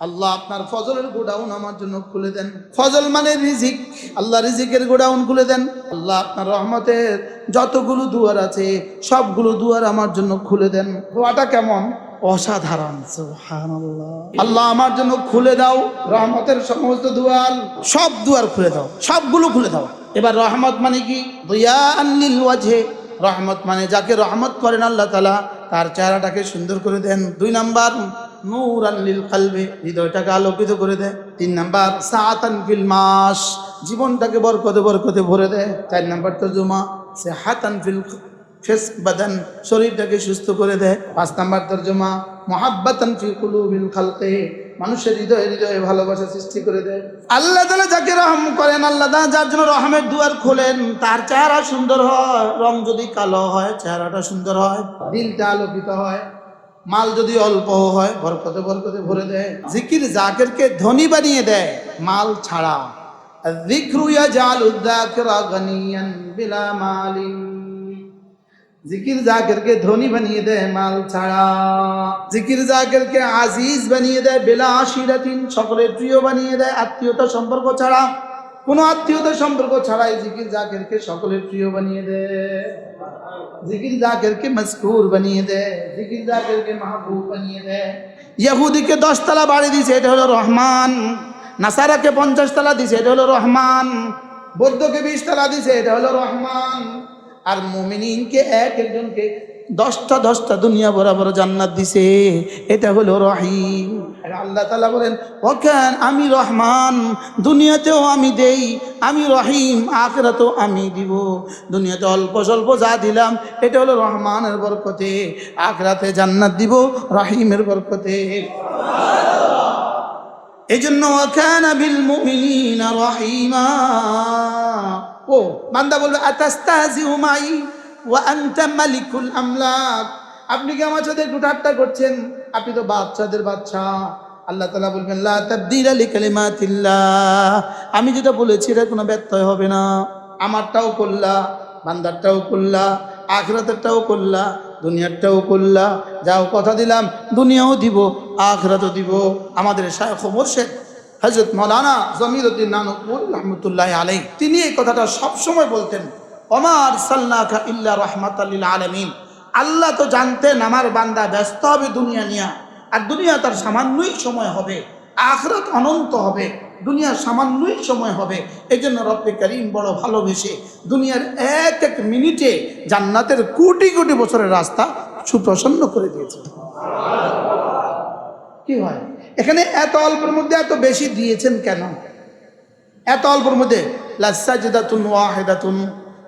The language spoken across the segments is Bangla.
আল্লাহ আপনার ফজলের গোডাউন আমার জন্য খুলে দেন। ফজল মানে রিজিক। আল্লাহ রিজিকের গোডাউন খুলে দেন। আল্লাহ আপনার রহমতের যতগুলো দুয়ার আছে, সবগুলো দুয়ার আমার জন্য খুলে দেন। দোয়াটা কেমন? অসাধারণ। আল্লাহ আমার জন্য খুলে দাও। রহমতের সমস্ত দুয়ার। সব দুয়ার খুলে দাও। সবগুলো খুলে দাও। এবার রহমত মানে কি? ওয়াজে রহমত মানে যাকে রহমত করেন আল্লাহ তালা তার চেহারাটাকে সুন্দর করে দেন। দুই নাম্বার নূর আল্লিল কালবে, হৃদয়টাকে আলোকিত করে দেয়। তিন নাম্বার সাতান ফিল মাস জীবনটাকে বরকতে বরকতে ভরে দেয়। চার নাম্বার তো জুমা সে হাতান ফিল ফেস বাদান, শরীরটাকে সুস্থ করে দেয়। পাঁচ নাম্বার তর্জমা, মহাব্বাতান ফি কুলুবিল খালকে মানুষের হৃদয়ে হৃদয়ে ভালোবাসা সৃষ্টি করে দেয়। আল্লাহ তালা যাকে রহম করেন আল্লাহ তাআলা যার জন্য রহমের দুয়ার খোলেন তার চেহারা সুন্দর হয় রং যদি কালো হয় চেহারাটা সুন্দর হয়। দিলটা আলোকিত হয় মাল যদি অল্প হয় বরকতে বরকতে ভরে দেয়। জিকির জাকেরকে ধনী বানিয়ে দেয় মাল ছাড়া ইয়াজালু যাকিরা গানিয়ান বিলা মালিন। জিকির জাকেরকে ধনী বানিয়ে দেয় মাল ছাড়া। জিকির জাকেরকে আজিজ বানিয়ে দেয়, বেলা আশিরাতিন সকলের প্রিয় বানিয়ে দেয়, আত্মীয়তা সম্পর্ক ছাড়া। কোনো আত্মীয়তা সম্পর্ক ছাড়াই জিকির জাকেরকে সকলের প্রিয় বানিয়ে দেয়। জিকির জাকেরকে মজকুর বানিয়ে দেয়, জিকির জাকেরকে মাহবুব বানিয়ে দেয়। ইহুদিকে দশতলা বাড়ি দিছে, এটা হলো রহমান। নাসারাকে পঞ্চাশ তলা দিছে, এটা হলো রহমান। বৌদ্ধকে বিশ তলা দিছে, এটা হলো রহমান। আর মুমিনিনকে এক একজনকে দশটা দশটা দুনিয়া বরাবর জান্নাত দিছে। এটা হলো রহিম। আল্লাহ তালা বলেন, ওখান আমি রহমান, দুনিয়াতেও আমি দেই, আমি রহিম, আখরাতেও আমি দিব। দুনিয়াতে অল্প স্বল্প যা দিলাম, এটা হলো রহমানের বরকতে। আখরাতে জান্নাত দিব, রহিমের বরকতে। এই জন্য ওখান বিল মুমিনিনা রহিমা। ও, বান্দা বলবে আমলাক। আপনি কি আমার সাথে একটু ঠাট্টা করছেন? আপনি তো বাচ্চাদের বাচ্চা। আল্লাহ তালা বলবেন লিকালিমাতিল্লাহ। আমি যেটা বলেছি, এটা কোনো ব্যত্যয় হবে না। আমারটাও করলা, বান্দারটাও করলা, আখরাতেরটাও করলা, দুনিয়ারটাও করলা। যাও, কথা দিলাম, দুনিয়াও দিব, আখরাতও দিব। আমাদের শায়খ মোর্শেদ হজরত মৌলানা জমিরুদ্দিন নানপুর রহমতুল্লাহ আলাই তিনি এই কথাটা সবসময় বলতেন অমার সাল্লাখা ইল্লা রহমাত আলমিন। আল্লাহ তো জানতেন আমার বান্দা ব্যস্ত হবে দুনিয়া নিয়া, আর দুনিয়া তার সামান্যই সময় হবে, আখরাত অনন্ত হবে দুনিয়ার সামান্যই সময় হবে। এই জন্য রব্বে করিম বড় ভালোবেসে দুনিয়ার এক এক মিনিটে জান্নাতের কোটি কোটি বছরের রাস্তা সুপ্রসন্ন করে দিয়েছে কি হয়? এখানে এত অল্পের মধ্যে এত বেশি দিয়েছেন কেন? এত অল্পের মধ্যে, লাসাজিদাতুন ওয়াহিদাতুন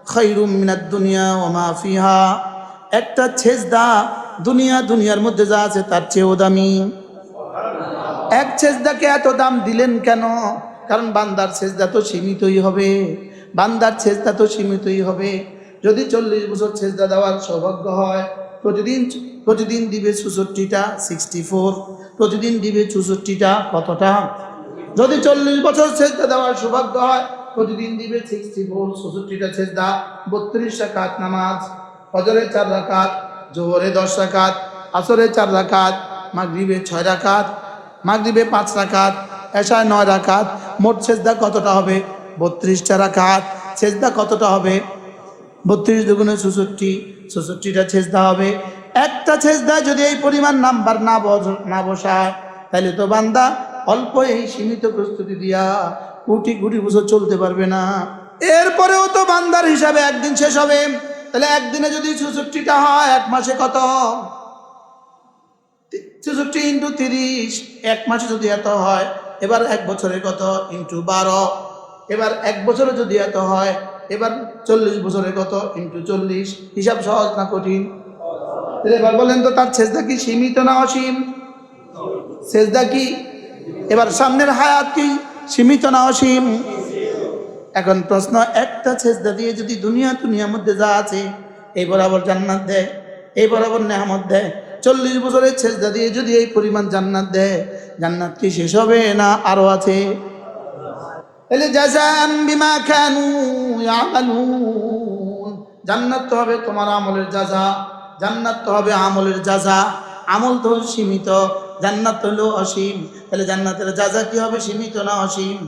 খাইরুম মিনাদ দুনিয়া ওয়া মা ফিহা। একটা ছেজদা দুনিয়া দুনিয়ার মধ্যে যা আছে তার চেয়েও দামি। এক ছেজদাকে এত দাম দিলেন কেন? কারণ বান্দার ছেজদা তো সীমিতই হবে। বান্দার ছেজদা তো সীমিতই হবে। যদি চল্লিশ বছর ছেজদা দেওয়ার সৌভাগ্য হয়, প্রতিদিন প্রতিদিন দিবে চৌষট্টিটা সিক্সটি ফোর প্রতিদিন দিবে চৌষট্টিটা, কতটা? যদি চল্লিশ বছর ছেজদা দেওয়ার সৌভাগ্য হয়, প্রতিদিন দিবে সিক্সটি ফোর চৌষট্টিটা ছেজদা বত্রিশ রাকাত নামাজ, ফজরের চার রাকাত, জোহরে দশ রাকাত, আসরের চার রাকাত, মাগরিবে ছয় রাকাত, মাগরিবে পাঁচ রাকাত, এশায় নয় রাকাত, মোট সেজদা কতটা হবে? বত্রিশটা রাকাত, সেজদা কতটা হবে? বত্রিশ দুগুণে চৌষট্টি চৌষট্টিটা ছেজদা হবে। একটা ছেজদা যদি এই পরিমাণ নাম্বার না না বসায়, তাহলে তো বান্দা অল্প এই সীমিত প্রস্তুতি দিয়া কোটি কোটি বছর চলতে পারবে না। এরপরেও তো বান্দার হিসাবে একদিন শেষ হবে। তাহলে একদিনে যদি চৌষট্টিটা হয়, এক মাসে কত? চৌষট্টি ইন্টু তিরিশ, এক মাসে যদি এত হয়, এবার এক বছরে কত? ইন্টু বারো। এবার এক বছরে যদি এত হয় এবার চল্লিশ বছরে কত? ইন্টু চল্লিশ। হিসাব সহজ না কঠিন? এবার বলেন তো, তার ছেজদা কি সীমিত না অসীম? সেজদা কি? এবার সামনের হায়াত কি সীমিত না অসীম? এখন প্রশ্ন, একটা ছেজদা দিয়ে যদি দুনিয়া দুনিয়ার মধ্যে যা আছে, এই বরাবর জান্নাত দেয়, এই বরাবর নেহামত দেয়, চল্লিশ বছরের ছেজদা দিয়ে যদি এই পরিমাণ জান্নাত দেয়, জান্নাত কি শেষ হবে না আরও আছে? তাহলে জাজাম বিমা খানু ইয়ামালুন। জান্নাত তো হবে তোমার আমলের জাজা জান্নাত তো হবে আমলের জাজা আমল তো সীমিত, জান্নাত হলো অসীম। তাহলে জান্নাতের যা যা কি হবে, সীমিত না অসীম?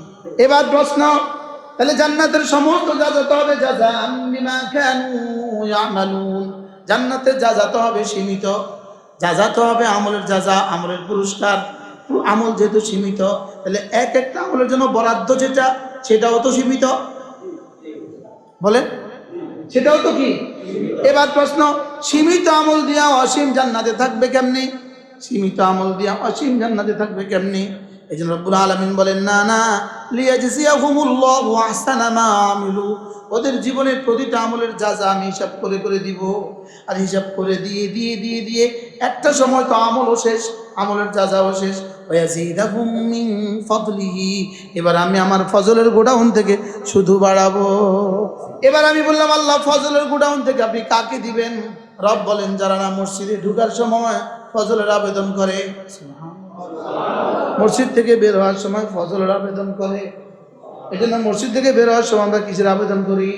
এবার প্রশ্ন, তাহলে জান্নাতের সমস্ত যা যাতে হবে যা বিমা কানু ইয়ামালুন। জান্নাতের যা তো হবে সীমিত যা তো হবে আমলের যা যা আমলের পুরস্কার। আমল যেহেতু সীমিত, তাহলে এক একটা আমলের জন্য বরাদ্দ যেটা, সেটাও তো সীমিত। বলেন? সেটাও তো কি? এবার প্রশ্ন, সীমিত আমল দিয়া অসীম জান্নাতে থাকবে কেমনি? সীমিত আমল দিয়া অসীম জান্নাতে থাকবে কেমনি? এই জন্য রব্বুল আলমিন বলেন, না না আমিলু। ওদের জীবনের প্রতিটা আমলের যা যা আমি হিসাব করে করে দিব। আর হিসাব করে দিয়ে দিয়ে দিয়ে দিয়ে, একটা সময় তো আমলও শেষ, আমলের যা যাও শেষ। ওয়াজিদাহুম মিন ফাদলিহি। এবার আমি আমার ফজলের গোডাউন থেকে শুধু বাড়াবো। এবার আমি বললাম, আল্লাহ, ফজলের গোডাউন থেকে আপনি কাকে দিবেন? রব বলেন, যারা না মসজিদে ঢুকার সময় ফজলের আবেদন করে। মসজিদ থেকে বের হওয়ার সময় ফজলের আবেদন করে। এই জন্য মসজিদ থেকে বের হওয়ার সময় আমরা কিসের আবেদন করি?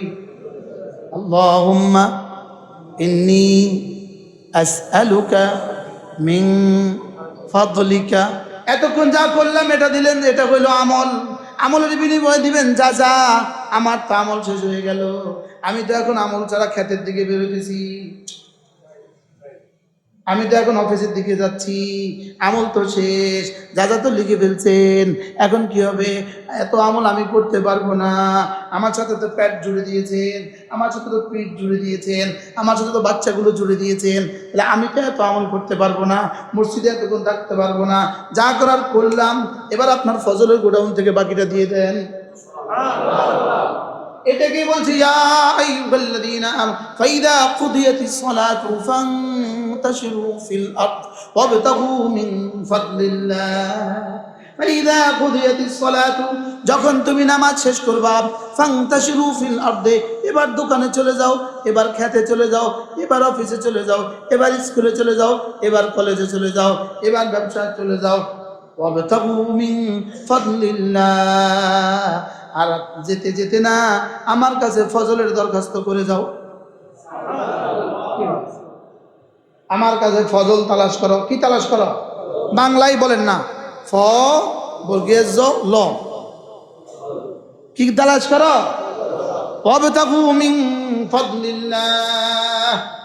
আল্লাহুম্মা ইন্নি আসআলুকা মিন ফাদলিকা এতক্ষণ যা করলাম, এটা দিলেন, এটা হইল আমল। আমলের বিনিময়ে দিবেন, যা যা, আমার তো আমল শেষ হয়ে গেল। আমি তো এখন আমল ছাড়া ক্ষেতের দিকে বেরোতেছি। আমি তো এখন অফিসের দিকে যাচ্ছি, আমল তো শেষ, যা যা তো লিখে ফেলছেন, এখন কি হবে? এত আমল আমি করতে পারব না। আমার সাথে তো প্যাট জুড়ে দিয়েছেন, আমার সাথে তো পিঠ জুড়ে দিয়েছেন, আমার সাথে তো বাচ্চাগুলো জুড়ে দিয়েছেন। তাহলে আমি তো এত আমল করতে পারব না, মসজিদে এতক্ষণ থাকতে পারব না। যা করার করলাম, এবার আপনার ফজলের গোডাউন থেকে বাকিটা দিয়ে দেন। এটাকে বলছি ফাইদা আরদ ওয়াবতাগু মিন ফাদলিল্লাহ ফাইদা কুদিয়াতিস সালাতু যখন তুমি নামাজ শেষ করবা ফান্তাশিরু ফিল আরদে এবার দোকানে চলে যাও, এবার খেতে চলে যাও, এবার অফিসে চলে যাও, এবার স্কুলে চলে যাও, এবার কলেজে চলে যাও, এবার ব্যবসায় চলে যাও। আর যেতে যেতে না আমার কাছে ফজলের দরখাস্ত করে যাও। আমার কাছে ফজল তালাশ করো। কি তালাশ করো? বাংলায় বলেন না। ফ বর্গীয় জ ল। কি তালাশ করো?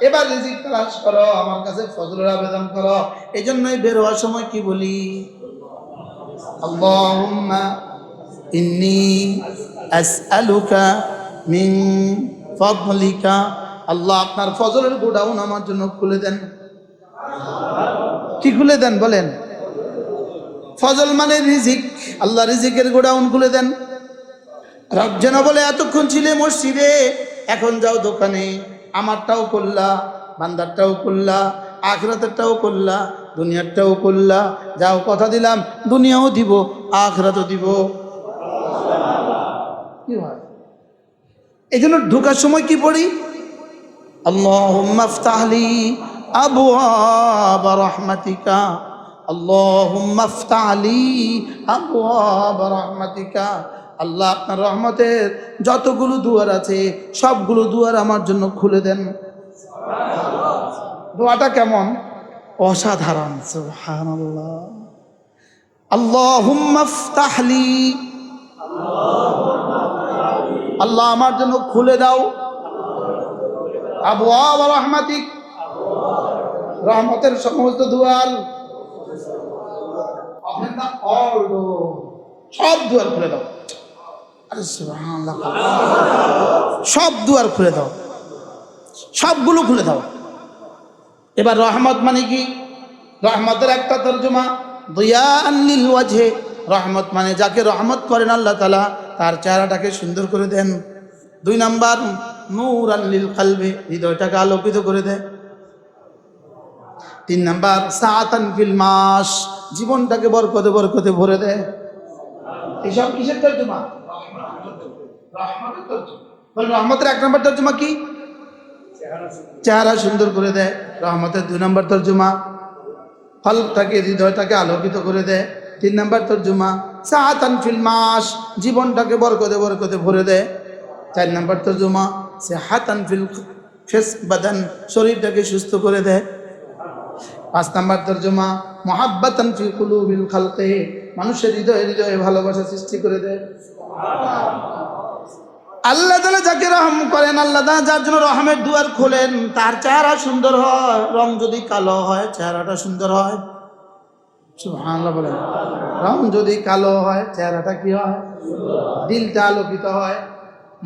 এবার রিজিক তালাশ করো, আমার কাছে ফজলের আবেদন করো। এই জন্যই বের হওয়ার সময় কি বলি? আল্লাহুম্মা ইন্নি আসআলুকা মিন ফাদলিকা আল্লাহ আপনার ফজলের গোডাউন আমার জন্য খুলে দেন। কি খুলে দেন বলেন? ফজল মানে রিজিক। আল্লাহ রিজিকের গোডাউন খুলে দেন। রব যেন বলে, এতক্ষণ ছিলে মসজিদে, এখন যাও দোকানে। আমারটাও করলা বান্দারটাও করলা আখরাতেরটাও করলা দুনিয়ারটাও করলা যাও, কথা দিলাম, দুনিয়াও দিব, আখরাতও দিব। কি হয়? এই জন্য ঢোকার সময় কি পড়ি? আল্লাহুম্মা আফতাহলি আবওয়াব রাহমাতিকা। আল্লাহুম্মা আফতাহলি আবওয়াব রাহমাতিকা। আল্লাহ আপনার রহমতের যতগুলো দুয়ার আছে, সবগুলো দুয়ার আমার জন্য খুলে দেন। দোয়াটা কেমন? অসাধারণ, সুবহানাল্লাহ। আল্লাহুম্মা আফতাহলি আল্লাহ আমার জন্য খুলে দাও। আবু রহমাতিক। রহমতের সমস্ত দুয়ার. সব দুয়ার খুলে দাও। আরে সব দুয়ার খুলে দাও। সবগুলো খুলে দাও। এবার রহমত মানে কি? রহমতের একটা তর্জমা দয়া রহমত মানে যাকে রহমত করেন আল্লাহ তালা তার চেহারাটাকে সুন্দর করে দেন। দুই নাম্বার নূর আল্লিল কালবে হৃদয়টাকে আলোকিত করে দেয় তিন নাম্বার সাতান ফিল মাস জীবনটাকে বরকতে বরকতে ভরে দেয় এইসব কিসের তর্জমা? রহমতের এক নম্বর তর্জমা কি? চেহারা সুন্দর করে দেয় রহমতের দুই নম্বর তর্জমা। ফলটাকে হৃদয়টাকে আলোকিত করে দেয় তিন নম্বর তর্জমা সাহাতান ফিল মাস জীবনটাকে বরকতে বরকতে ভরে দেয় চার নম্বর তর্জমা, সে হাতান ফিল ফেস বাদান শরীরটাকে সুস্থ করে দেয়। পাঁচ নাম্বার তর্জমা, মহাব্বাতান ফি কুলুবিল খালকে, মানুষের হৃদয়ে হৃদয়ে ভালোবাসা সৃষ্টি করে দেয়। আল্লাহ তালা যাকে রহম করেন, আল্লাহ তাআলা যার জন্য রহমের দুয়ার খোলেন, তার চেহারা সুন্দর হয়, রং যদি কালো হয়, চেহারাটা সুন্দর হয়। বলেন। রং যদি কালো হয়, চেহারাটা কি হয়? দিলটা আলোকিত হয়।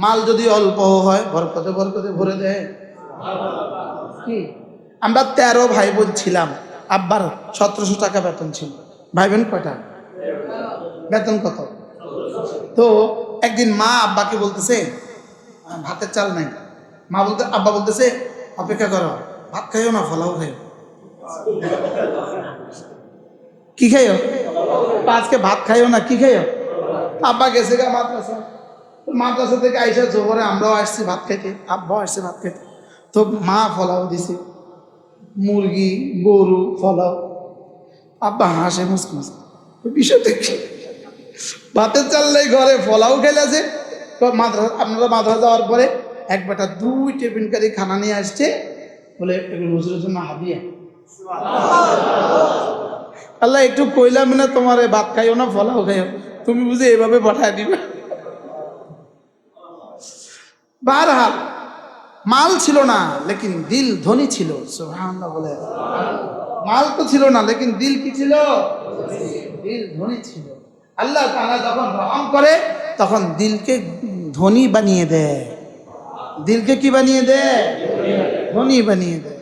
মাল যদি অল্প হয়, বরকতে বরকতে ভরে দেয়। কি? আমরা তেরো ভাই বোন ছিলাম। আব্বার সতেরোশো টাকা বেতন ছিল। ভাই বোন কয়টা? বেতন কত? তো একদিন মা আব্বাকে বলতেছে, ভাতের চাল নাই। মা বলতে, আব্বা বলতেছে, অপেক্ষা করো, ভাত খাইও না, ফলাও খাইও। কি খাইও? আজকে ভাত খাইও না, কি খাইও? আব্বা গেছে গা মাদ্রাসা মাদ্রাসা থেকে আইসা জোহরে আমরাও আসছি ভাত খাইতে, আব্বাও আসছে ভাত খেতে তো মা ফলাও দিছে। মুরগি, গরু ফলাও। আব্বা হাসে মুসকুস বিষয়টা কি? ভাতের চাললেই ঘরে ফলাও খেলেছে। মাদ্রাসা, আপনারা মাদ্রাসা যাওয়ার পরে এক বেটা দুই টিফিন কারি খানা নিয়ে আসছে। বলে, এগুলো হুজুরের জন্য হাদিয়া। আল্লাহ একটু কইলাম না, তোমার ভাত খাইও না, ফলাও খাইও। তুমি বুঝে এভাবে পাঠায় দিবে। বারহাল, মাল ছিল না, লেকিন দিল ধনী ছিল। বলে। মাল তো ছিল না, লেকিন দিল কি ছিল? দিল ধনী ছিল। আল্লাহ যখন রহম করে, তখন দিলকে ধনী বানিয়ে দেয়। দিলকে কি বানিয়ে দেয়? ধনী বানিয়ে দেয়।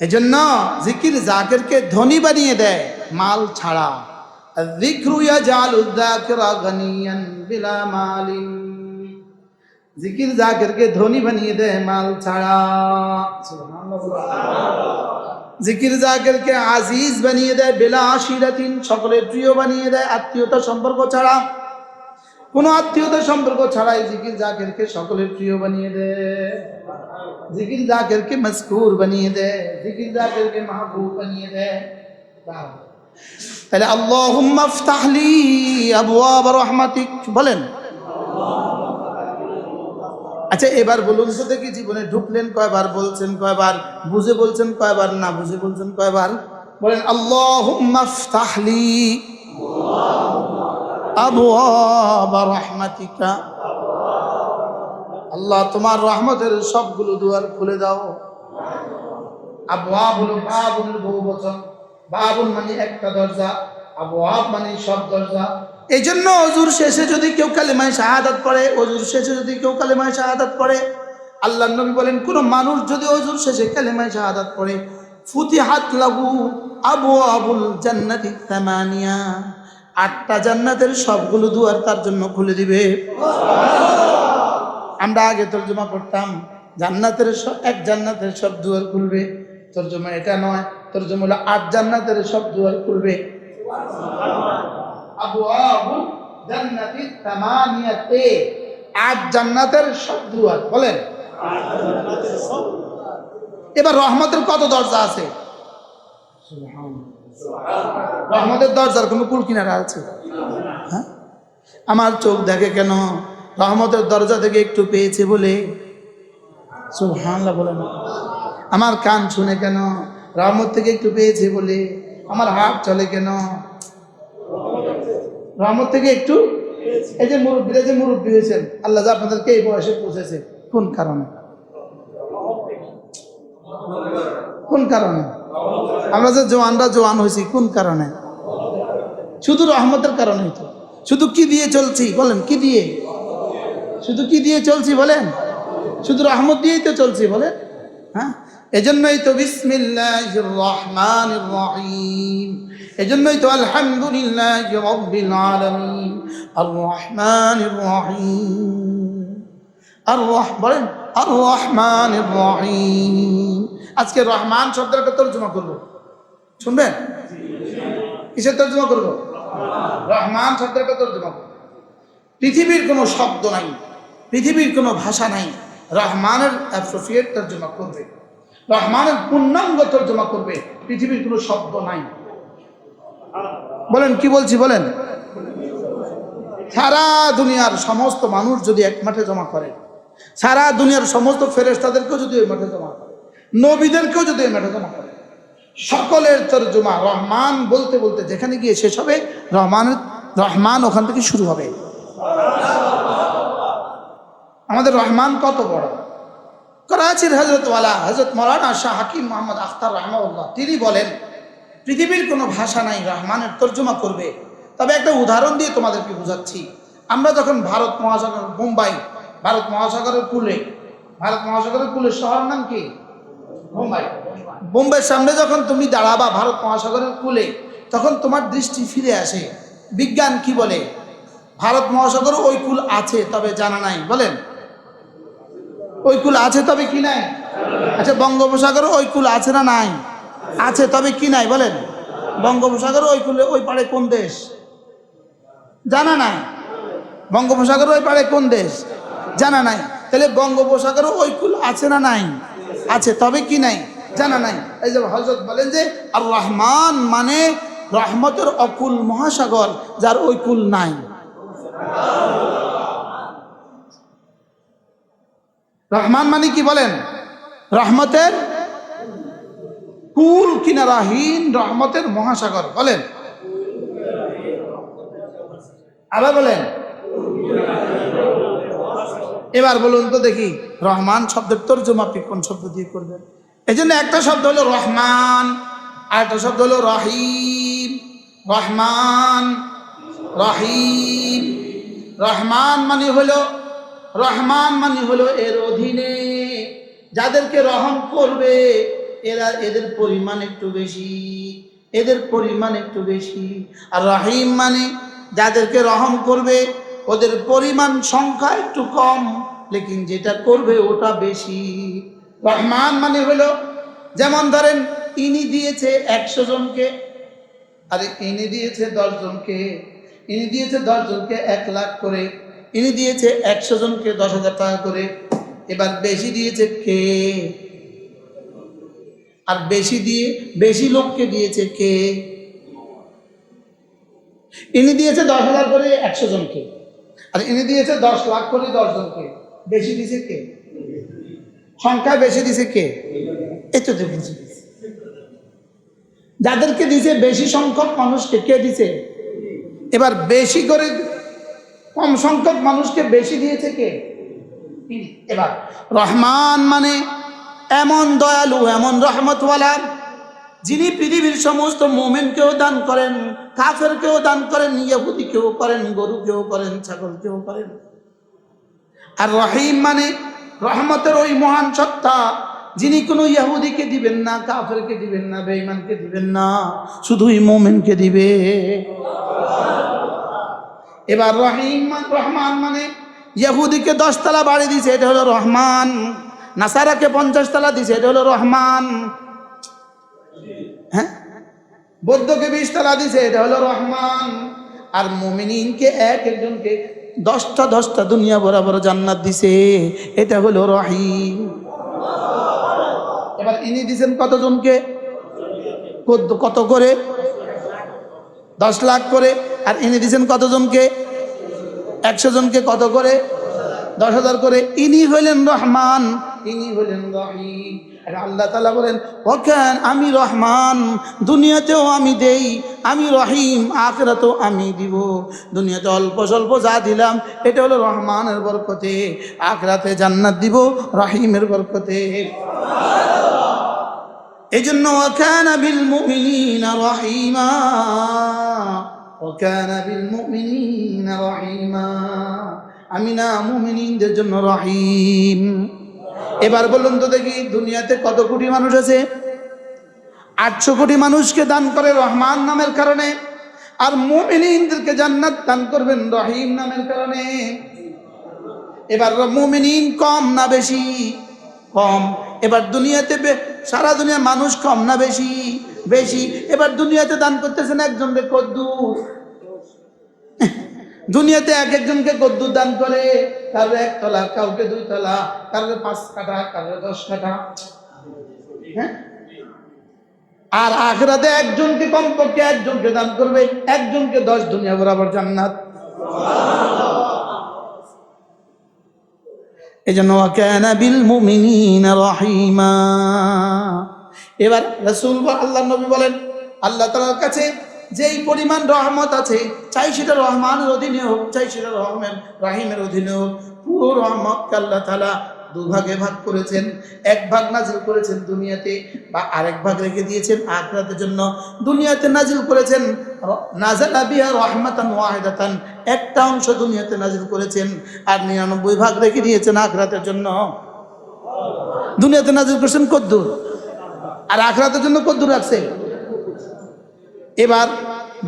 এজন্য জিকির জাকিরকে ধনী বানিয়ে দেয়, মাল ছাড়া। যিকরু ইয়াজালু যাকিরা গানিয়ান বিলা মালিন জিকির জাকিরকে ধনী বানিয়ে দেয় মাল ছাড়া। জিকির জাকিরকে আজিজ বানিয়ে দেয় বেলা আশিরাতিন সকলের প্রিয় বানিয়ে দেয় আত্মীয়তা সম্পর্ক ছাড়া। কোনো আত্মীয়তা সম্পর্ক ছাড়াই জিকির জাকিরকে সকলের প্রিয় বানিয়ে দেয়। জিকির জাকিরকে মজকুর বানিয়ে দেয়। জিকির জাকিরকে মাহবুব বানিয়ে দেয়। তাহলে আল্লাহুম্মা ইফতাহলি আবওয়াব রহমাতিক, বলেন। আচ্ছা এবার বলুন তো দেখি জীবনে ঢুকলেন কয়বার, বলছেন কয়বার, বুঝে বলছেন কয়বার, না বুঝে বলছেন কয়বার? বলেন, আল্লাহুম্মা ইফতাহলি আবওয়াব রহমাতিকা। আল্লাহ, তোমার রহমতের সবগুলো দুয়ার খুলে দাও। হলো বাবুল বহু বচন বাবুল মানে একটা দরজা আবওয়াব মানে সব দরজা। এই জন্য অজুর শেষে যদি কেউ কালেমায় শাহাদাত পড়ে অজুর শেষে যদি কেউ কালেমায় শাহাদাত পড়ে আল্লাহ নবী বলেন, কোন মানুষ যদি অজুর শেষে কালেমায় শাহাদাত পড়ে, ফুতিহাত লাগু আবু আবুল জান্নাতি তামানিয়া আটটা জান্নাতের সবগুলো দুয়ার তার জন্য খুলে দিবে। আমরা আগে তর্জমা করতাম, জান্নাতের এক জান্নাতের সব দুয়ার খুলবে। তর্জমা এটা নয় তর্জমা হলো আট জান্নাতের সব দুয়ার খুলবে। আবু আবু জান্নাতি তামানিয়াতে। আট জান্নাতের সব দুয়ার বলেন। এবার রহমতের কত দরজা আছে? রহমতের দরজার কোনো কুল কিনারা আছে? হ্যাঁ? আমার চোখ দেখে কেন রহমতের দরজা থেকে একটু পেয়েছে বলে? সুবহানাল্লাহ বলে না আমার কান শুনে কেন? রহমত থেকে একটু পেয়েছে বলে। আমার হাত চলে কেন? রহমত থেকে একটু? এই যে মুরব্বীরা যে মুরব্বী হয়েছেন, আল্লাহ যা আপনাদেরকে এই বয়সে পৌঁছেছে। কোন কারণে? কোন কারণে? আমরা যে জোয়ানরা জোয়ান হয়েছি, কোন কারণে? শুধু রহমতের কারণে তো। শুধু কি দিয়ে চলছি, বলেন, কি দিয়ে? শুধু কি দিয়ে চলছি, বলেন? শুধু রহমত দিয়েই তো চলছি, বলেন। হ্যাঁ? এজন্যই তো বিসমিল্লাহ রহমান রহিম। এজন্যই তো আলহামদুলিল্লাহ রব্বিল আর রহমান রহিম। আর রহ বলেন আর রহমান রহিম। আজকে রহমান শব্দের একটা তর্জমা করব। শুনবেন? কিসের তর্জমা করব? রহমান শব্দের একটা তর্জমা করব। পৃথিবীর কোনো শব্দ নাই, পৃথিবীর কোনো ভাষা নাই, রহমানের অ্যাপ্রোপ্রিয়েট তর্জমা করবে। রহমানের পূর্ণাঙ্গ তর্জমা করবে। পৃথিবীর কোনো শব্দ নাই। বলেন, কি বলছি, বলেন? সারা দুনিয়ার সমস্ত মানুষ যদি এক মাঠে জমা করে, সারা দুনিয়ার সমস্ত ফেরেস্তাদেরকেও যদি ওই মাঠে জমা করে, নবীদেরকেও যদি ওই মাঠে জমা করে, সকলের তর্জমা রহমান বলতে বলতে যেখানে গিয়ে শেষ হবে, রহমানের, রহমান ওখান থেকে শুরু হবে। আমাদের রহমান কত বড়? করাচির হজরতওয়ালা হজরত মৌলানা শাহ হাকিম মোহাম্মদ আখতার রহমাউল্লাহ তিনি বলেন, পৃথিবীর কোনো ভাষা নাই, রহমানের তর্জমা করবে। তবে একটা উদাহরণ দিয়ে তোমাদেরকে বোঝাচ্ছি। আমরা যখন ভারত মহাসাগর, মুম্বাই, ভারত মহাসাগরের কূলে, ভারত মহাসাগরের কূলের শহর নাম কি? মুম্বাই। বোম্বাইয়ের সামনে যখন তুমি দাঁড়াবা ভারত মহাসাগরের কূলে, তখন তোমার দৃষ্টি ফিরে আসে। বিজ্ঞান কি বলে? ভারত মহাসাগর ওই কুল আছে, তবে জানা নাই। বলেন। ওই কূল আছে তবে কি নাই? আচ্ছা বঙ্গোপসাগর ওই কূল আছে না নাই? আছে তবে কি নাই? বলেন। বঙ্গোপসাগর ওই কূলে ওই পাড়ে কোন দেশ? জানা নাই। বঙ্গোপসাগর ওই পাড়ে কোন দেশ? জানা নাই। তাহলে বঙ্গোপসাগর ওই কূল আছে না নাই? আছে তবে কি নাই? জানা নাই। এই যে হজরত বলেন যে আর রহমান মানে রহমতের অকুল মহাসাগর যার ওই কুল নাই। রহমান মানে কি বলেন? রহমতের কুল কিনারাহীন রহমতের মহাসাগর, বলেন। আবার বলেন। এবার বলুন তো দেখি, রহমান শব্দের তর্জমা আপনি কোন শব্দ দিয়ে করবেন? এই জন্য একটা শব্দ হলো রহমান, আর একটা শব্দ হলো রহিম। রহমান রহিম। রহমান মানে হলো রহমান মানে হলো এর অধীনে। যাদেরকে রহম করবে, এরা এদের পরিমাণ একটু বেশি, এদের পরিমাণ একটু বেশি। আর রহিম মানে যাদেরকে রহম করবে, ওদের পরিমাণ সংখ্যা একটু কম, লেকিন যেটা করবে ওটা বেশি। রহমান মানে হলো, যেমন ধরেন, ইনি দিয়েছে একশো জনকে, আরে ইনি দিয়েছে দশ জনকে, ইনি দিয়েছে দশ জনকে এক লাখ করে। ইনি দিয়েছে একশো জনকে দশ হাজার টাকা করে, এবার বেশি দিয়েছে কে? আর বেশি দিয়ে, বেশি লোককে দিয়েছে কে? ইনি দিয়েছে দশ হাজার করে একশো জনকে, আর ইনি দিয়েছে দশ লাখ করে দশ জনকে, বেশি দিয়েছে কে? সংখ্যা বেশি দিছে কে? এই তো দেখুন। যাদেরকে দিছে বেশি সংখ্যক মানুষকে কে দিছে এবার বেশি করে কম সংখ্যক মানুষকে বেশি দিয়েছে কে তিনি। এবার, রহমান মানে এমন দয়ালু, এমন রহমতওয়ালা, যিনি পৃথিবীর সমস্ত মোমেনকেও দান করেন, কাফেরকেও দান করেন, ইহুদিকেও করেন, গরুকেও করেন, ছাগলকেও করেন আর রহিম মানে রহমতের ওই মহান সত্তা, যিনি কোনো ইয়াহুদিকে দিবেন না, কাফেরকে দিবেন না, বেঈমানকে দিবেন না, শুধুই মোমেনকে দিবে এবার রহিমমান রহমান মানে ইয়াহুদিকে দশতলা বাড়ি দিছে, এটা হলো রহমান। নাসারাকে পঞ্চাশ তলা দিছে, এটা হলো রহমান। হ্যাঁ? বৌদ্ধকে বিশ তলা দিছে, এটা হলো রহমান। আর মুমিনিনকে এক একজনকে দশটা দশটা দুনিয়া বরাবর জান্নাত দিছে, এটা হলো রহিম। এবার ইনি দিছেন কতজনকে? কত- কত করে? দশ লাখ করে, আর ইনি দিছেন কতজনকে? একশো জনকে কত করে? দশ হাজার করে। ইনি হইলেন রহমান। ইনি আর আল্লাহ তালা বলেন, ওখান আমি রহমান, দুনিয়াতেও আমি দেই, আমি রহিম, আখরাতেও আমি দিব। দুনিয়াতে অল্প স্বল্প যা দিলাম, এটা হলো রহমানের বরকতে। আখরাতে জান্নাত দিব, রহিমের বরকতে। এই জন্য বিল মুমিনিনা রহিমা বিল রহিমা। আমি না মুমিনিনদের জন্য রহিম। এবার বলুন তো দেখি, দুনিয়াতে কত কোটি মানুষ আছে? আটশো কোটি মানুষকে দান করে রহমান নামের কারণে, আর মুমিনিনদেরকে জান্নাত দান করবেন রহিম নামের কারণে। এবার মুমিনিন কম না বেশি? কম। এবার দুনিয়াতে সারা দুনিয়া মানুষ কম না বেশি? বেশি। এবার দুনিয়াতে দান করতেছেন একজন রে কদ্দুর। দুনিয়াতে এক একজনকে কদ্দুর দান করে। কারও এক তলা, কাউকে দুই তলা, কারও পাঁচ কাঠা, কারও দশ কাঠা। হ্যাঁ? আর আখরাতে একজনকে কমপক্ষে একজনকে দান করবে। একজনকে দশ, দুনিয়া বরাবর জান্নাত। এই জন্য বিল মুমিনিনা রহিমা। এবার রসুল আল্লাহ নবী বলেন, আল্লাহ তালার কাছে যেই পরিমাণ রহমত আছে, চাই সেটা রহমানের অধীনে হোক, চাই সেটা রহমান রাহিমের অধীনে হোক, পুরো রহমতকে আল্লাহ তালা দুভাগে ভাগ করেছেন, এক ভাগ নাজিল করেছেন দুনিয়াতে বা আরেক ভাগ রেখে দিয়েছেন আখরাতের জন্য। দুনিয়াতে নাজিল করেছেন, নাজালা বিহা রহমাতান ওয়াহিদাতান, একটা অংশ দুনিয়াতে নাজিল করেছেন আর নিরানব্বই ভাগ রেখে দিয়েছেন আখরাতের জন্য। দুনিয়াতে নাজিল করেছেন কদ্দুর, আর আখরাতের জন্য কদ্দুর রাখছে। এবার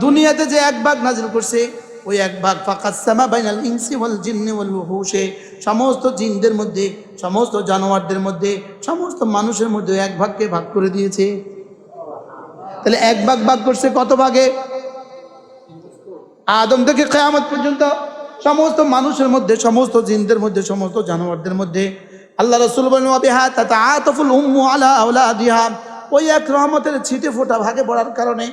দুনিয়াতে যে এক ভাগ নাজিল করছে ওই এক ভাগ ফাকাসামা বাইনাল ইনসি ওয়াল জিন্নি ওয়াল ওহুশে সমস্ত জিনদের মধ্যে, সমস্ত জানোয়ারদের মধ্যে, সমস্ত মানুষের মধ্যে এক ভাগকে ভাগ করে দিয়েছে। তাহলে এক ভাগ ভাগ করছে কত ভাগে? আদম থেকে কেয়ামত পর্যন্ত সমস্ত মানুষের মধ্যে, সমস্ত জিনদের মধ্যে, সমস্ত জানোয়ারদের মধ্যে। আল্লাহ রসুল ওই এক রহমতের ছিটে ফোটা ভাগে পড়ার কারণে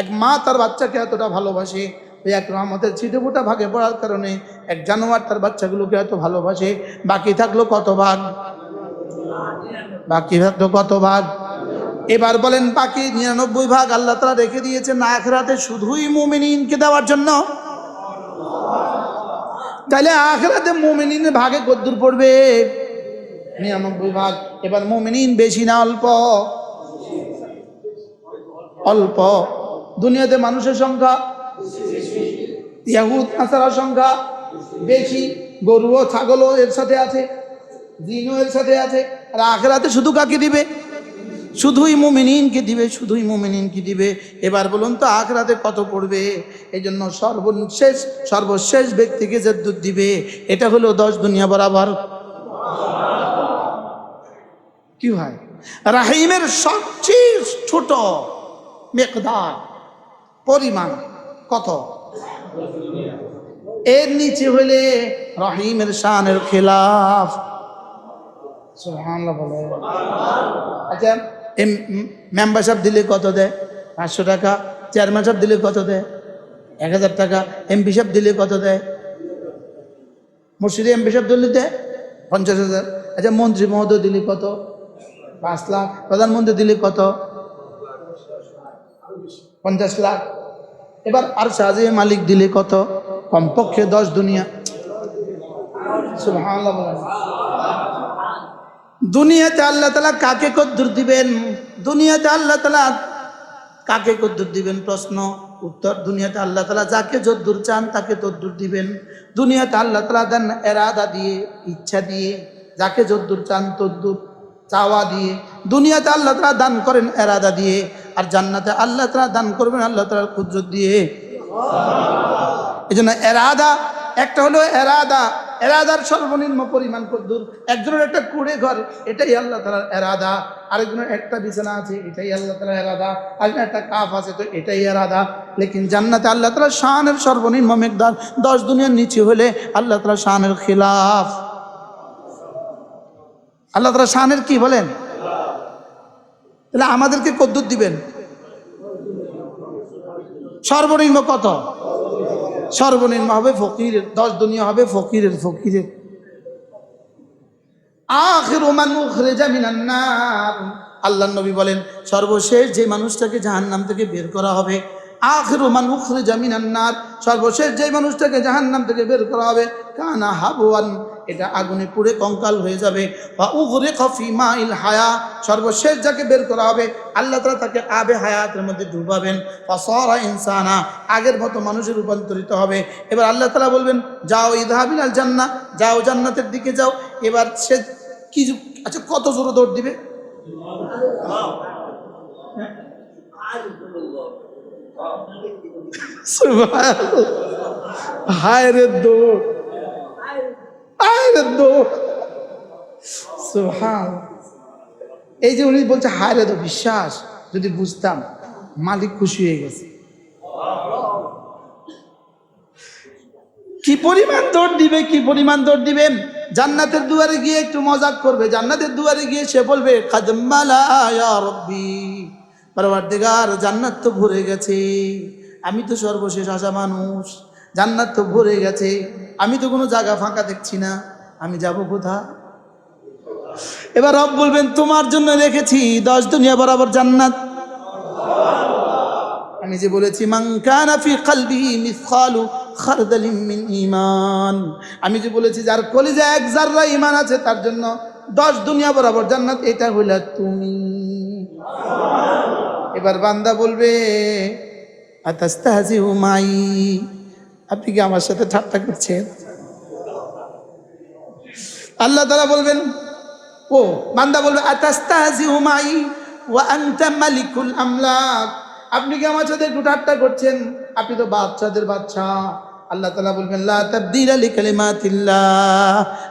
এক মা তার বাচ্চাকে এতটা ভালোবাসে। ওই এক রহমতের ছিটে ফোটা ভাগে পড়ার কারণে এক জানোয়ার তার বাচ্চাগুলোকে এত ভালোবাসে। বাকি থাকল কত ভাগ বাকি থাকল কত ভাগ এবার বলেন বাকি নিরানব্বই ভাগ আল্লাহ তারা রেখে দিয়েছেন আখরাতে শুধুই মুমিনিনকে দেওয়ার জন্য। তাহলে আখরাতে মুমিনিনের ভাগে কদ্দুর পড়বে? নিরানব্বই ভাগ। এবার মুমিনিন বেশি না অল্প? অল্প। দুনিয়াতে মানুষের সংখ্যা ইয়াহুদ, নাসারার সংখ্যা বেশি, গরুও, ছাগলও এর সাথে আছে দিনও এর সাথে আছে, আর আখেরাতে শুধু কাকে দিবে? শুধুই মুমিনিনকে দিবে, শুধুই মুমিনিনকে দিবে। এবার বলুন তো, আখরাতে কত পড়বে? এই জন্য সর্বশেষ সর্বশেষ ব্যক্তিকে যে দুধ দিবে। এটা হলো দশ দুনিয়া বরাবর। কি হয়? রাহিমের সবচেয়ে ছোট মেকদার, পরিমাণ। কত? এর নিচে হইলে রহিমের শানের খেলাফ। বলে। আচ্ছা এই মেম্বারশিপ দিলে কত দেয়? পাঁচশো টাকা। চেয়ারম্যান সাহেব দিলে কত দেয়? এক হাজার টাকা। এমপি সাহেব দিলে কত দেয়? মুর্শিদে এমপি সাহেব দিলে দেয়? পঞ্চাশ হাজার। আচ্ছা মন্ত্রী মহোদয় দিলে কত? পাঁচ লাখ। প্রধানমন্ত্রী দিলে কত? পঞ্চাশ লাখ। এবার আর সাজে মালিক দিলে কত? কমপক্ষে দশ দুনিয়া। দুনিয়াতে আল্লাহ তালা কাকে কদ্দুর দিবেন? দুনিয়াতে আল্লাহ তালা কাকে কদ্দুর দিবেন? প্রশ্ন, উত্তর। দুনিয়াতে আল্লাহ তালা যাকে যদ্দুর চান তাকে তদ্দুর দিবেন। দুনিয়াতে আল্লাহ তালা দেন এরাদা দিয়ে, ইচ্ছা দিয়ে, যাকে যদ্দুর চান তদ্দুর চাওয়া দিয়ে। দুনিয়াতে আল্লাহ তালা দান করেন এরাদা দিয়ে। আর জান্নাতে আল্লাহ তালা দান করবেন, আল্লাহ তালার কুদরত দিয়ে। এই জন্য এরাদা, একটা হলো এরাদা। এরাদার সর্বনিম্ন পরিমাণ কদ্দুর। একজনের একটা কুড়ে ঘর, এটাই আল্লাহ তালার এরাদা। আরেকজনের একটা বিছানা আছে, এটাই আল্লাহ তালার এরাদা। আরেকজনের একটা কাপ আছে, তো এটাই এরাদা। লেকিন জান্নাতে আল্লাহ তালা শানের সর্বনিম্ন মেঘদার দশ দুনিয়ার নিচে হলে আল্লাহ তালা শানের খিলাফ। আল্লাহ তালা শানের কি বলেন? তাহলে আমাদেরকে কদ্দুর দিবেন? সর্বনিম্ন কত? সর্বনিম্ন হবে ফকিরের দশ দুনিয়া হবে ফকিরের ফকিরের আল্লাহ নবী বলেন, সর্বশেষ যে মানুষটাকে জাহান্নাম থেকে বের করা হবে, আখির ওমান উখরেজা মিনান নার। সর্বশেষ যে মানুষটাকে জাহান্নাম থেকে বের করা হবে, কানা হাবওয়ান এটা আগুনে পুড়ে কঙ্কাল হয়ে যাবে। বা উগরে কফি মাইল হায়া, সর্বশেষ যাকে বের করা হবে, আল্লাহ তালা তাকে আবে হায়াতের মধ্যে ডুবাবেন। ফসরা ইনসানা, আগের মতো মানুষে রূপান্তরিত হবে। এবার আল্লাহ তালা বলবেন, যাও ইদহাবিন আল জান্না যাও জান্নাতের দিকে যাও। এবার সে কি আচ্ছা কত জোরে দৌড় দিবে? হায় রে দৌড়। হায় রে দৌড় এই যে উনি বলছে, হায় রে তো বিশ্বাস, যদি বুঝতাম, মালিক খুশি হয়ে গেছে। কি পরিমাণ দৌড় দিবে, কি পরিমাণ দৌড় দিবেন জান্নাতের দুয়ারে গিয়ে একটু মজাক করবে, জান্নাতের দুয়ারে গিয়ে সে বলবে পরওয়ারদিগার জান্নাত তো ভরে গেছে, আমি তো সর্বশেষ আসা মানুষ, জান্নাত তো ভরে গেছে, আমি তো কোনো জায়গা ফাঁকা দেখছি না। আমি যাব কোথা এবার রব বলবেন, তোমার জন্য রেখেছি দশ দুনিয়া বরাবর জান্নাত। আমি যে বলেছি মাংকানা ফি কলবিহি মিসকালু মিন ঈমান। আমি যে বলেছি, যার কলিজা এক জাররা ইমান আছে, তার জন্য দশ দুনিয়া বরাবর জান্নাত, এটা হইলা তুমি। এবার বান্দা বলবে, আতাস্তাহজিউ মাই, আপনি কি আমার সাথে ঠাট্টা করছেন? আল্লাহ তাআলা বলবেন, ও বান্দা বলবে আপনি কি আমার সাথে একটু ঠাট্টা করছেন? আপনি তো বাচ্চাদের বাচ্চা। আল্লাহ তালা বলবেন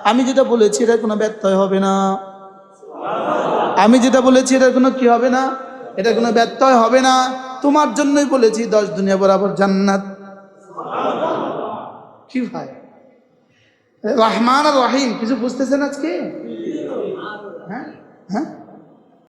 আমি যেটা বলেছি এটা কোনো ব্যত্যয় হবে না। আমি যেটা বলেছি এটা কোনো কি হবে না? এটা কোনো ব্যত্যয় হবে না। তোমার জন্যই বলেছি, দশ দুনিয়া বরাবর জান্নাত। কি ভাই? রহমান আর রহিম কিছু বুঝতেছেন আজকে? হ্যাঁ? হ্যাঁ?